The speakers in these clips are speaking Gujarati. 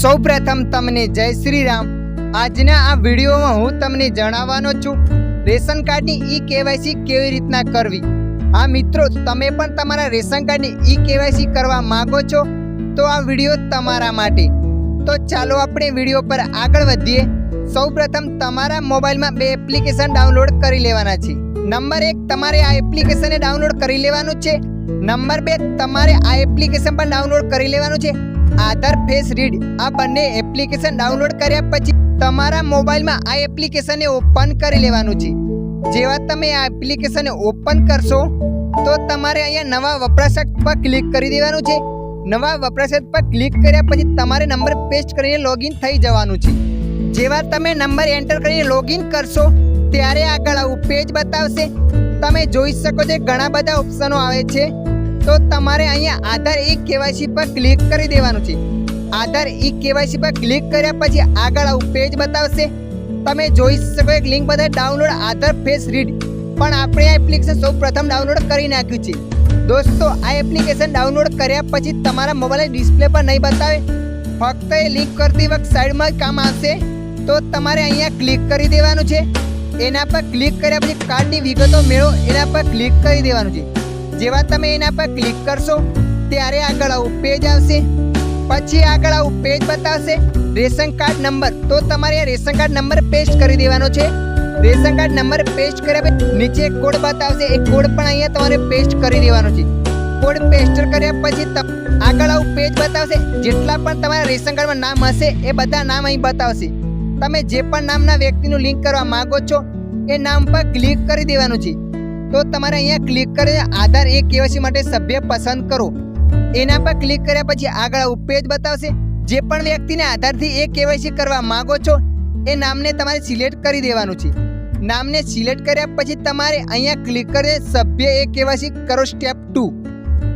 સૌપ્રથમ તમને જય શ્રી રામ આજના આ વિડીયોમાં હું તમને જણાવવાનો છું, રેશન કાર્ડની ઈ કેવાયસી કેવી રીતના કરવી? હા મિત્રો, તમે પણ તમારા રેશન કાર્ડની ઈ કેવાયસી કરવા માંગો છો, તો આ વીડિયો તમારા માટે. તો ચાલો આપણે વીડિયો પર આગળ વધીએ. સૌપ્રથમ તમારા મોબાઈલમાં બે એપ્લિકેશન ડાઉનલોડ કરી લેવાના છે. નંબર એક, તમારે આ એપ્લિકેશનને ડાઉનલોડ કરી લેવાનું છે. નંબર બે, તમારે આ એપ્લિકેશન પણ ડાઉનલોડ કરી લેવાનું છે. આધાર, ફેસ રીડ, આ બંને એપ્લિકેશન ડાઉનલોડ કર્યા પછી તમારા મોબાઈલમાં આ એપ્લિકેશનને ઓપન કરી લેવાનું છે. જેવા તમે આ એપ્લિકેશનને ઓપન કરશો, તો તમારે અહીંયા નવા વપરાશક પર ક્લિક કરી દેવાનું છે. નવા વપરાશક પર ક્લિક કર્યા પછી તમારે નંબર પેસ્ટ કરીને લોગિન થઈ જવાનું છે. જેવા તમે નંબર એન્ટર કરીને લોગિન કરશો, ત્યારે આગળ આવું પેજ બતાવશે. તમે જોઈ શકો છો ઘણા બધા ઓપ્શનો આવે છે. તો તમારે અહીંયા આધાર ઈ કેવાયસી પર ક્લિક કરી દેવાનું છે. આધાર ઈ કેવાયસી પર ક્લિક કર્યા પછી આગળ આવું પેજ બતાવશે. તમે જોઈ શકો એક લિંક બધા ડાઉનલોડ આધાર ફેસ રીડ. પણ આપણે આ એપ્લિકેશન સૌ પ્રથમ ડાઉનલોડ કરી નાખ્યું છે. દોસ્તો, આ એપ્લિકેશન ડાઉનલોડ કર્યા પછી તમારા મોબાઈલ ડિસ્પ્લે પર નહીં બતાવે. ફક્ત એ લિંક કરતી વખત સાઈડમાં કામ આવશે. તો તમારે અહીંયા ક્લિક કરી દેવાનું છે. એના પર ક્લિક કર્યા પછી કાર્ડની વિગતો મેળવો, એના પર ક્લિક કરી દેવાનું છે. જેવા તમે એના પર ક્લિક કરશો, ત્યારે આગળ આવું પેજ આવશે. પછી આગળ આવું પેજ બતાવશે. રેશન કાર્ડ નંબર તો તમારે રેશન કાર્ડ નંબર પેસ્ટ કરી દેવાનો છે. રેશન કાર્ડ નંબર પેસ્ટ કર્યા પછી નીચે એક કોડ બતાવશે. એ કોડ પણ અહીંયા તમારે પેસ્ટ કરી દેવાનો છે. કોડ પેસ્ટ કર્યા પછી આગળ આવું પેજ બતાવશે. જેટલા પણ તમારા રેશન કાર્ડમાં નામ હશે, એ બધા નામ અહીં બતાવશે. તમે જે પણ નામના વ્યક્તિનું લિંક કરવા માંગો છો, એ નામ પર ક્લિક કરી દેવાનું છે. તો તમારે અહીંયા ક્લિક કરીને આધાર એ કેવાયસી માટે સભ્ય પસંદ કરો. એના પર ક્લિક કર્યા પછી આગળ ઉપેજ બતાવશે. જે પણ વ્યક્તિને આધારથી એ કેવાયસી કરવા માંગો છો, એ નામને તમારે સિલેક્ટ કરી દેવાનું છે. નામને સિલેક્ટ કર્યા પછી તમારે અહીંયા ક્લિક કરીને સભ્ય એ કેવાયસી કરો સ્ટેપ ટુ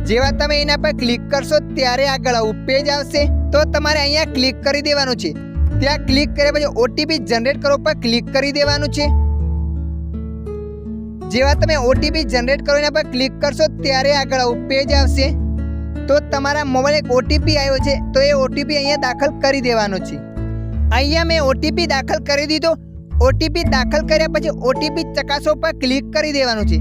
જેવા તમે એના પર ક્લિક કરશો ત્યારે આગળ ઉપેજ આવશે. તો તમારે અહીંયા ક્લિક કરી દેવાનું છે. ત્યાં ક્લિક કર્યા પછી ઓટીપી જનરેટ કરો પર ક્લિક કરી દેવાનું છે. જેવા તમે ઓટીપી જનરેટ કરો એના પર ક્લિક કરશો, ત્યારે આગળ આવું પેજ આવશે. તો તમારા મોબાઈલ એક ઓટીપી આવ્યો છે, તો એ ઓટીપી અહીંયા દાખલ કરી દેવાનો છે. અહીંયા મેં ઓટીપી દાખલ કરી દીધો. ઓટીપી દાખલ કર્યા પછી ઓટીપી ચકાસો પર ક્લિક કરી દેવાનું છે.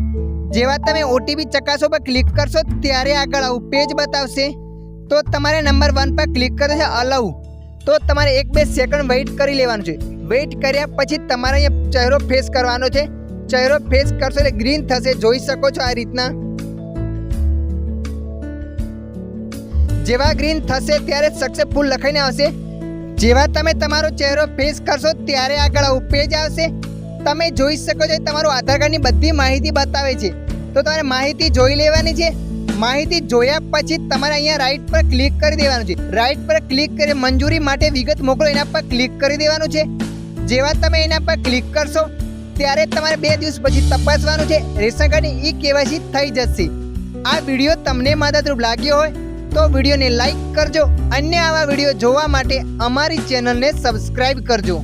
જેવા તમે ઓટીપી ચકાસો પર ક્લિક કરશો, ત્યારે આગળ આવું પેજ બતાવશે. તો તમારે નંબર વન પર ક્લિક કરે છે અલાઉ તો તમારે એક બે સેકન્ડ વેઇટ કરી લેવાનું છે. વેઇટ કર્યા પછી તમારે અહીંયા ચહેરો ફેસ કરવાનો છે. ચહેરો ફેસ કરશો એટલે ગ્રીન થશે. જોઈ શકો છો આ રીતના. જેવા ગ્રીન થશે ત્યારે સક્સેસફુલ લખાઈને આવશે. જેવા તમે તમારો ચહેરો ફેસ કરશો ત્યારે આગળ આવું પેજ આવશે. તમે જોઈ શકો છો તમારું આધાર કાર્ડની બધી માહિતી બતાવે છે. તો તમારે માહિતી જોઈ લેવાની છે. માહિતી જોયા પછી તમારે અહીંયા રાઈટ પર ક્લિક કરી દેવાનું છે. રાઈટ પર ક્લિક કરી મંજૂરી માટે વિગત મોકલો, એના પર ક્લિક કરી દેવાનું છે. જેવા તમે એના પર ક્લિક કરશો ત્યારે તમારે બે દિવસ પછી તપાસવાનું છે. રેશન કાર્ડની ઈ કેવાયસી થઈ જશે. આ વીડિયો તમને મદદરૂપ લાગ્યો હોય તો વિડીયોને લાઈક કરજો. અન્ય આવા વીડિયો જોવા માટે અમારી ચેનલને સબસ્ક્રાઈબ કરજો.